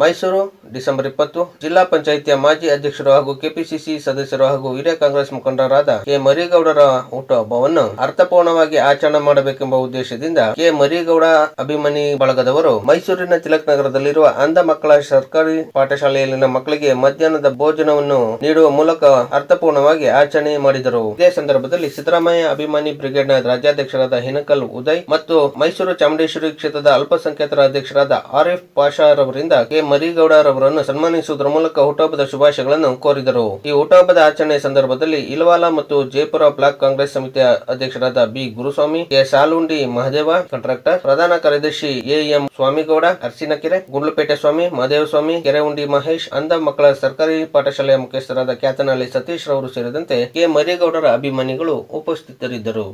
Mysuru, December ಇಪ್ಪತ್ತು, ಜಿಲ್ಲಾ ಪಂಚಾಯಿತಿಯ ಮಾಜಿ ಅಧ್ಯಕ್ಷರು ಹಾಗೂ ಕೆಪಿಸಿಸಿ ಸದಸ್ಯರು ಹಾಗೂ ಹಿರಿಯ ಕಾಂಗ್ರೆಸ್ ಮುಖಂಡರಾದ ಕೆ. ಮರಿಗೌಡರ ಹುಟ್ಟುಹಬ್ಬವನ್ನು ಅರ್ಥಪೂರ್ಣವಾಗಿ ಆಚರಣೆ ಮಾಡಬೇಕೆಂಬ ಉದ್ದೇಶದಿಂದ ಕೆ. ಮರಿಗೌಡ ಅಭಿಮಾನಿ ಬಳಗದವರು ಮೈಸೂರಿನ ತಿಲಕ್ ನಗರದಲ್ಲಿರುವ ಅಂಧ ಮಕ್ಕಳ ಸರ್ಕಾರಿ ಪಾಠಶಾಲೆಯಲ್ಲಿನ ಮಕ್ಕಳಿಗೆ ಮಧ್ಯಾಹ್ನದ ಭೋಜನವನ್ನು ನೀಡುವ ಮೂಲಕ ಅರ್ಥಪೂರ್ಣವಾಗಿ ಆಚರಣೆ ಮಾಡಿದರು. ಇದೇ ಸಂದರ್ಭದಲ್ಲಿ ಸಿದ್ದರಾಮಯ್ಯ ಅಭಿಮಾನಿ ಬ್ರಿಗೇಡ್ನ ರಾಜ್ಯಾಧ್ಯಕ್ಷರಾದ ಹಿನಕಲ್ ಉದಯ್ ಮತ್ತು ಮೈಸೂರು ಚಾಮುಂಡೇಶ್ವರಿ ಕ್ಷೇತ್ರದ ಅಲ್ಪಸಂಖ್ಯಾತರ ಅಧ್ಯಕ್ಷರಾದ ಆರಿಫ್ ಪಾಷಾ ರವರಿಂದ ಕೆ. ಮರಿಗೌಡರವರನ್ನು ಸನ್ಮಾನಿಸುವುದರ ಮೂಲಕ ಹುಟ್ಟಹಬ್ಬದ ಶುಭಾಶಯಗಳನ್ನು ಕೋರಿದರು. ಈ ಹುಟ್ಟಹಬ್ಬದ ಆಚರಣೆ ಸಂದರ್ಭದಲ್ಲಿ ಇಲವಾಲ ಮತ್ತು ಜಯಪುರ ಬ್ಲಾಕ್ ಕಾಂಗ್ರೆಸ್ ಸಮಿತಿಯ ಅಧ್ಯಕ್ಷರಾದ B. Guruswamy K Salundi Mahadeva, contractor, ಪ್ರಧಾನ ಕಾರ್ಯದರ್ಶಿ ಎಎಂ ಸ್ವಾಮಿಗೌಡ, ಅರ್ಸಿನಕೆರೆ, ಗುಂಡ್ಲುಪೇಟೆ ಸ್ವಾಮಿ ಮಹದೇವ ಸ್ವಾಮಿ ಕೆರೆಹುಂಡಿ ಮಹೇಶ್, ಅಂಧ ಮಕ್ಕಳ ಸರ್ಕಾರಿ ಪಾಠಶಾಲೆಯ ಮುಖ್ಯಸ್ಥರಾದ ಕ್ಯಾತನಹಳ್ಳಿ ಸತೀಶ್ ರವರು ಸೇರಿದಂತೆ ಕೆ. ಮರಿಗೌಡರ ಅಭಿಮಾನಿಗಳು ಉಪಸ್ಥಿತರಿದ್ದರು.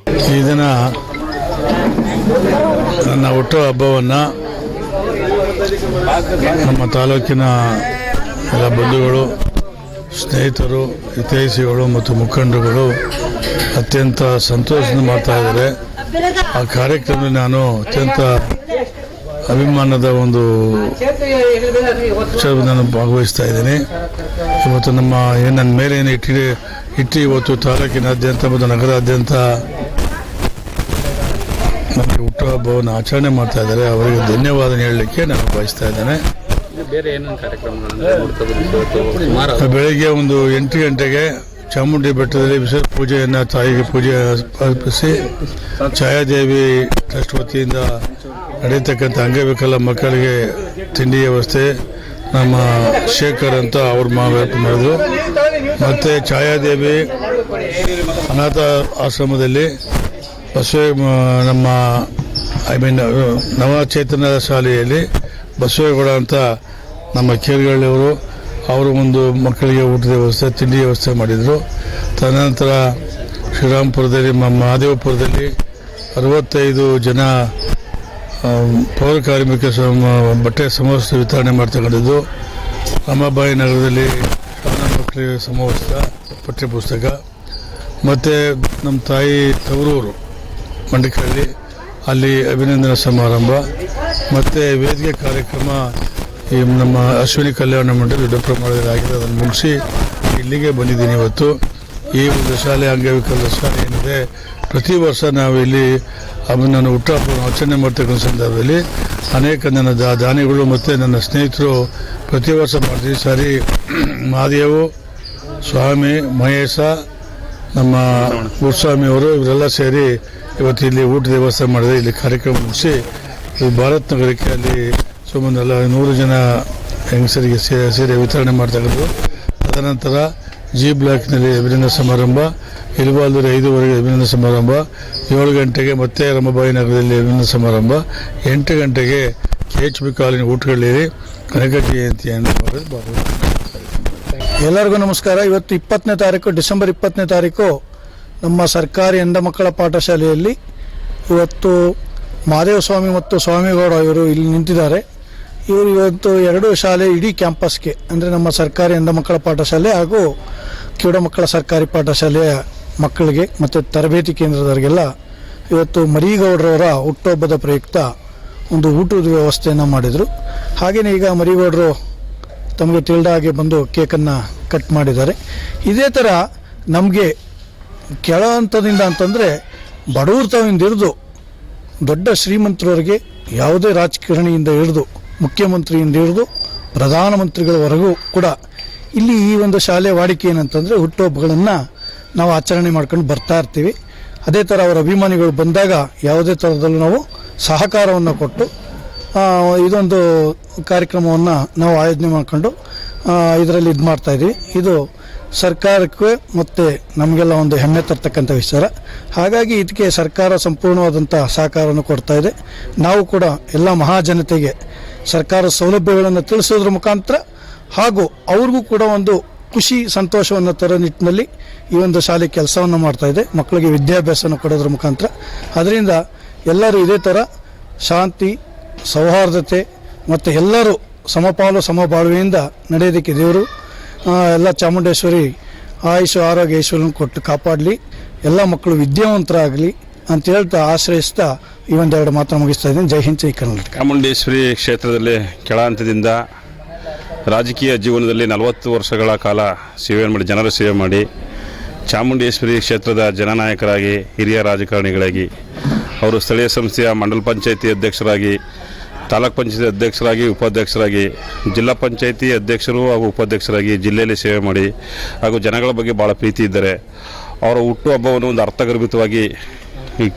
ನನ್ನ ಹುಟ್ಟು ಹಬ್ಬವನ್ನು ನಮ್ಮ ತಾಲೂಕಿನ ಎಲ್ಲ ಬಂಧುಗಳು, ಸ್ನೇಹಿತರು, ಹಿತೈಷಿಗಳು ಮತ್ತು ಮುಖಂಡರುಗಳು ಅತ್ಯಂತ ಸಂತೋಷದಿಂದ ಮಾಡ್ತಾ ಇದ್ದಾರೆ. ಆ ಕಾರ್ಯಕ್ರಮ ನಾನು ಅತ್ಯಂತ ಅಭಿಮಾನದ ಒಂದು ನಾನು ಭಾಗವಹಿಸ್ತಾ ಇದ್ದೀನಿ. ಇವತ್ತು ನಮ್ಮ ಏನು ನನ್ನ ಮೇಲೆ ಏನು ಇಟ್ಟಿದೆ, ಇಟ್ಟು ಇವತ್ತು ತಾಲೂಕಿನಾದ್ಯಂತ ಮತ್ತು ನಗರಾದ್ಯಂತ ನಮಗೆ ಹುಟ್ಟುಹಬ್ಬವನ್ನು ಆಚರಣೆ ಮಾಡ್ತಾ ಇದ್ದಾರೆ. ಅವರಿಗೆ ಧನ್ಯವಾದ ಹೇಳಲಿಕ್ಕೆ ನಾನು ಬಯಸ್ತಾ ಇದ್ದೇನೆ. ಬೆಳಿಗ್ಗೆ ಒಂದು ಎಂಟು ಗಂಟೆಗೆ ಚಾಮುಂಡಿ ಬೆಟ್ಟದಲ್ಲಿ ವಿಶೇಷ ಪೂಜೆಯನ್ನು ತಾಯಿಗೆ ಪೂಜೆ ಅರ್ಪಿಸಿ ಛಾಯಾದೇವಿ ಟ್ರಸ್ಟ್ ವತಿಯಿಂದ ನಡೀತಕ್ಕಂಥ ಅಂಗವಿಕಲ ಮಕ್ಕಳಿಗೆ ತಿಂಡಿ ವ್ಯವಸ್ಥೆ ನಮ್ಮ ಶೇಖರ್ ಅಂತ ಅವ್ರು ಮಾ ಮಾಡಿದ್ರು. ಮತ್ತು ಛಾಯಾದೇವಿ ಅನಾಥ ಆಶ್ರಮದಲ್ಲಿ ಬಸವ ನಮ್ಮ ಐ ಮೀನ್ ನವಚೇತನ ಶಾಲೆಯಲ್ಲಿ ಬಸವೇಗೌಡ ಅಂತ ನಮ್ಮ ಕೇರಿಗಳವರು ಅವರು ಒಂದು ಮಕ್ಕಳಿಗೆ ಊಟದ ವ್ಯವಸ್ಥೆ, ತಿಂಡಿ ವ್ಯವಸ್ಥೆ ಮಾಡಿದರು. ತದನಂತರ ಶ್ರೀರಾಮಪುರದಲ್ಲಿ ನಮ್ಮ ಮಹದೇವಪುರದಲ್ಲಿ ಅರವತ್ತೈದು ಜನ ಪೌರ ಸಮ, ಬಟ್ಟೆ ಸಮವಸ್ತ್ರ ವಿತರಣೆ ಮಾಡ್ತಕ್ಕಂಥದ್ದು. ರಾಮಬಾಯಿ ನಗರದಲ್ಲಿ ಶಾಲಾ ಮಕ್ಕಳಿಗೆ ಸಮವಸ್ತ್ರ, ಪಠ್ಯಪುಸ್ತಕ. ಮತ್ತು ನಮ್ಮ ತಾಯಿ ತವರೂರು. ಮಂಡಿಕಳ್ಳಿ ಅಲ್ಲಿ ಅಭಿನಂದನಾ ಸಮಾರಂಭ ಮತ್ತು ವೇದಿಕೆ ಕಾರ್ಯಕ್ರಮ ಈ ನಮ್ಮ ಅಶ್ವಿನಿ ಕಲ್ಯಾಣ ಮಂಡಳಿ ದೊಡ್ಡ ಪ್ರಮಾಣದಲ್ಲಿ ಆಗಿದೆ. ಅದನ್ನು ಮುಗಿಸಿ ಇಲ್ಲಿಗೆ ಬಂದಿದ್ದೀನಿ ಇವತ್ತು. ಈ ಒಂದು ಶಾಲೆ ಅಂಗವಿಕಲ ಶಾಲೆ ಏನಿದೆ, ಪ್ರತಿ ವರ್ಷ ನಾವು ಇಲ್ಲಿ ನಾನು ಹುಟ್ಟ ಆಚರಣೆ ಮಾಡ್ತಕ್ಕಂಥ ಸಂದರ್ಭದಲ್ಲಿ ಅನೇಕ ನನ್ನ ದಾನಿಗಳು ಮತ್ತು ನನ್ನ ಸ್ನೇಹಿತರು ಪ್ರತಿ ವರ್ಷ ಮಾಡ್ತೀವಿ. ಸಾರಿ ಮಹಾದೇವು, ಸ್ವಾಮಿ, ಮಹೇಶ, ನಮ್ಮ ಗುರುಸ್ವಾಮಿಯವರು ಇವರೆಲ್ಲ ಸೇರಿ ಇವತ್ತು ಇಲ್ಲಿ ಊಟದ ವ್ಯವಸ್ಥೆ ಮಾಡಿದೆ ಇಲ್ಲಿ ಕಾರ್ಯಕ್ರಮ ಮುಗಿಸಿ ಈ ಭಾರತ್ ನಗರಕ್ಕೆ ಅಲ್ಲಿ ಸುಮಾರು ಎಲ್ಲ ನೂರು ಜನ ಹೆಂಗಸರಿಗೆ ಸೇರಿ ವಿತರಣೆ ಮಾಡ್ತಕ್ಕಂಥದ್ದು ತದನಂತರ ಜಿ ಬ್ಲಾಕ್ನಲ್ಲಿ ಅಭಿನಂದ ಸಮಾರಂಭ, ಇಲ್ವಾಲ್ದೂರು ಐದುವರೆಗೆ ಅಭಿನಂದ ಸಮಾರಂಭ, ಏಳು ಗಂಟೆಗೆ ಮತ್ತೆ ರಮಬಾಯಿ ನಗರದಲ್ಲಿ ಅಭಿನಂದನಾ ಸಮಾರಂಭ, ಎಂಟು ಗಂಟೆಗೆ ಕೆ ಎಚ್ ಬಿ ಕಾಲಿನ ಊಟಗಳಲ್ಲಿ ಕನಕ ಮಾಡೋದು ಎಲ್ಲರಿಗೂ ನಮಸ್ಕಾರ. ಇವತ್ತು ಇಪ್ಪತ್ತನೇ ತಾರೀಕು, ಡಿಸೆಂಬರ್ ಇಪ್ಪತ್ತನೇ ತಾರೀಕು ನಮ್ಮ ಸರ್ಕಾರಿ ಹೆಂಡ ಮಕ್ಕಳ ಪಾಠಶಾಲೆಯಲ್ಲಿ ಇವತ್ತು ಮಹಾದೇವ ಸ್ವಾಮಿ ಮತ್ತು ಸ್ವಾಮಿಗೌಡ ಇವರು ಇಲ್ಲಿ ನಿಂತಿದ್ದಾರೆ. ಇವರು ಇವತ್ತು ಎರಡು ಶಾಲೆ ಇಡೀ ಕ್ಯಾಂಪಸ್ಗೆ, ಅಂದರೆ ನಮ್ಮ ಸರ್ಕಾರಿ ಹೆಂಡ ಮಕ್ಕಳ ಪಾಠಶಾಲೆ ಹಾಗೂ ಕಿವುಡ ಮಕ್ಕಳ ಸರ್ಕಾರಿ ಪಾಠಶಾಲೆಯ ಮಕ್ಕಳಿಗೆ ಮತ್ತು ತರಬೇತಿ ಕೇಂದ್ರದವರಿಗೆಲ್ಲ ಇವತ್ತು ಮರಿಗೌಡರವರ ಹುಟ್ಟುಹಬ್ಬದ ಪ್ರಯುಕ್ತ ಒಂದು ಊಟದ ವ್ಯವಸ್ಥೆಯನ್ನು ಮಾಡಿದರು. ಹಾಗೆಯೇ ಈಗ ಮರಿಗೌಡರು ತಮಗೆ ತಿಳಿದ ಹಾಗೆ ಬಂದು ಕೇಕನ್ನು ಕಟ್ ಮಾಡಿದ್ದಾರೆ. ಇದೇ ಥರ ನಮಗೆ ಕೆಳ ಹಂತದಿಂದ ಅಂತಂದರೆ ಬಡವರ್ತವಿಂದ ಹಿಡಿದು ದೊಡ್ಡ ಶ್ರೀಮಂತರವರೆಗೆ ಯಾವುದೇ ರಾಜಕಾರಣಿಯಿಂದ ಹಿಡಿದು, ಮುಖ್ಯಮಂತ್ರಿಯಿಂದ ಹಿಡಿದು, ಪ್ರಧಾನಮಂತ್ರಿಗಳವರೆಗೂ ಕೂಡ ಇಲ್ಲಿ ಈ ಒಂದು ಶಾಲೆ ವಾಡಿಕೆ ಏನಂತಂದರೆ ಹುಟ್ಟುಹಬ್ಬಗಳನ್ನು ನಾವು ಆಚರಣೆ ಮಾಡ್ಕೊಂಡು ಬರ್ತಾ ಇರ್ತೀವಿ. ಅದೇ ಥರ ಅವರ ಅಭಿಮಾನಿಗಳು ಬಂದಾಗ ಯಾವುದೇ ಥರದಲ್ಲೂ ನಾವು ಸಹಕಾರವನ್ನು ಕೊಟ್ಟು ಇದೊಂದು ಕಾರ್ಯಕ್ರಮವನ್ನು ನಾವು ಆಯೋಜನೆ ಮಾಡಿಕೊಂಡು ಇದರಲ್ಲಿ ಇದು ಮಾಡ್ತಾ ಇದ್ದೀವಿ. ಇದು ಸರ್ಕಾರಕ್ಕೆ ಮತ್ತು ನಮಗೆಲ್ಲ ಒಂದು ಹೆಮ್ಮೆ ತರ್ತಕ್ಕಂಥ ವಿಚಾರ. ಹಾಗಾಗಿ ಇದಕ್ಕೆ ಸರ್ಕಾರ ಸಂಪೂರ್ಣವಾದಂಥ ಸಹಕಾರವನ್ನು ಕೊಡ್ತಾ ಇದೆ. ನಾವು ಕೂಡ ಎಲ್ಲ ಮಹಾಜನತೆಗೆ ಸರ್ಕಾರ ಸೌಲಭ್ಯಗಳನ್ನು ತಿಳಿಸೋದ್ರ ಮುಖಾಂತರ ಹಾಗೂ ಅವ್ರಿಗೂ ಕೂಡ ಒಂದು ಖುಷಿ, ಸಂತೋಷವನ್ನು ತರೋ ನಿಟ್ಟಿನಲ್ಲಿ ಈ ಒಂದು ಶಾಲೆ ಕೆಲಸವನ್ನು ಮಾಡ್ತಾ ಇದೆ. ಮಕ್ಕಳಿಗೆ ವಿದ್ಯಾಭ್ಯಾಸವನ್ನು ಕೊಡೋದ್ರ ಮುಖಾಂತರ. ಅದರಿಂದ ಎಲ್ಲರೂ ಇದೇ ಥರ ಶಾಂತಿ, ಸೌಹಾರ್ದತೆ ಮತ್ತು ಎಲ್ಲರೂ ಸಮಪಾಲು, ಸಮಬಾಳ್ವೆಯಿಂದ ನಡೆಯೋದಕ್ಕೆ ದೇವರು ಎಲ್ಲ ಚಾಮುಂಡೇಶ್ವರಿ ಆಯುಷು ಆರೋಗ್ಯ ಐಶ್ವರ್ಯನ ಕೊಟ್ಟು ಕಾಪಾಡಲಿ, ಎಲ್ಲ ಮಕ್ಕಳು ವಿದ್ಯಾವಂತರಾಗಲಿ ಅಂತ ಹೇಳ್ತಾ ಆಶ್ರಯಿಸ್ತಾ ಈ ಒಂದೆರಡು ಮಾತ್ರ ಮುಗಿಸ್ತಾ ಇದ್ದೀನಿ. ಜೈ ಹಿಂದ್, ಜೈ ಕರ್ನಾಟಕ. ಚಾಮುಂಡೇಶ್ವರಿ ಕ್ಷೇತ್ರದಲ್ಲಿ ಕೆಳ ಹಂತದಿಂದ ರಾಜಕೀಯ ಜೀವನದಲ್ಲಿ ನಲವತ್ತು ವರ್ಷಗಳ ಕಾಲ ಸೇವೆ ಮಾಡಿ, ಜನರ ಸೇವೆ ಮಾಡಿ, ಚಾಮುಂಡೇಶ್ವರಿ ಕ್ಷೇತ್ರದ ಜನನಾಯಕರಾಗಿ, ಹಿರಿಯ ರಾಜಕಾರಣಿಗಳಾಗಿ, ಅವರು ಸ್ಥಳೀಯ ಸಂಸ್ಥೆಯ ಮಂಡಲ ಪಂಚಾಯಿತಿ ಅಧ್ಯಕ್ಷರಾಗಿ ತಾಲೂಕ್ ಪಂಚಾಯತಿ ಅಧ್ಯಕ್ಷರಾಗಿ, ಉಪಾಧ್ಯಕ್ಷರಾಗಿ, ಜಿಲ್ಲಾ ಪಂಚಾಯತಿ ಅಧ್ಯಕ್ಷರು ಹಾಗೂ ಉಪಾಧ್ಯಕ್ಷರಾಗಿ ಜಿಲ್ಲೆಯಲ್ಲಿ ಸೇವೆ ಮಾಡಿ ಹಾಗೂ ಜನಗಳ ಬಗ್ಗೆ ಭಾಳ ಪ್ರೀತಿ ಇದ್ದಾರೆ ಅವರ ಹುಟ್ಟುಹಬ್ಬವನ್ನು ಒಂದು ಅರ್ಥಗರ್ಭಿತವಾಗಿ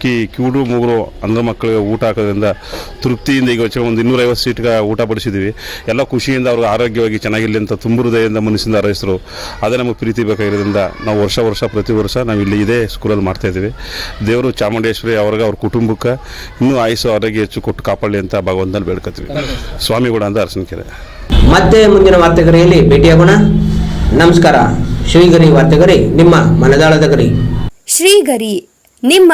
ಕಿ ಕಿವುಡು ಮೂಗರು ಅಂಧ ಮಕ್ಕಳಿಗೆ ಊಟ ಹಾಕೋದ್ರಿಂದ ತೃಪ್ತಿಯಿಂದ ಈಗ ಒಂದು ಇನ್ನೂರೈವತ್ತು ಸೀಟ್ಗೆ ಊಟ ಪಡಿಸಿದ್ವಿ ಎಲ್ಲ ಖುಷಿಯಿಂದ ಅವರು ಆರೋಗ್ಯವಾಗಿ ಚೆನ್ನಾಗಿರಲಿ ಅಂತ ತುಂಬ ಹೃದಯದಿಂದ ಮನಸ್ಸಿಂದ ಹಾರೈಸಿದ್ರು. ಅದೇ ನಮಗೆ ಪ್ರೀತಿ ಬೇಕಾಗಿರೋದ್ರಿಂದ ನಾವು ವರ್ಷ ವರ್ಷ ಪ್ರತಿ ವರ್ಷ ನಾವು ಇಲ್ಲಿ ಇದೇ ಸ್ಕೂಲಲ್ಲಿ ಮಾಡ್ತಾಯಿದ್ದೀವಿ ದೇವರು ಚಾಮುಂಡೇಶ್ವರಿ ಅವ್ರಿಗೆ ಅವ್ರ ಕುಟುಂಬಕ್ಕೆ ಇನ್ನೂ ಆಯುಸು ಆರೋಗ್ಯ ಹೆಚ್ಚು ಕೊಟ್ಟು ಕಾಪಾಡಲಿ ಅಂತ ಭಗವಂತನಲ್ಲಿ ಬೇಡ್ಕೊತೀವಿ. ಸ್ವಾಮಿಗೂಡ ಅಂತ ಅರಸನಕೆರೆ ಮತ್ತೆ ಮುಂದಿನ ವಾರ್ತೆಗರಿಯಲ್ಲಿ ಭೇಟಿಯಾಗೋಣ. ನಮಸ್ಕಾರ. ಶ್ರೀಗರಿ ವಾರ್ತೆಗರಿ ನಿಮ್ಮ ಮನದಾಳದ ಗರಿ. ಶ್ರೀಗರಿ ನಿಮ್ಮ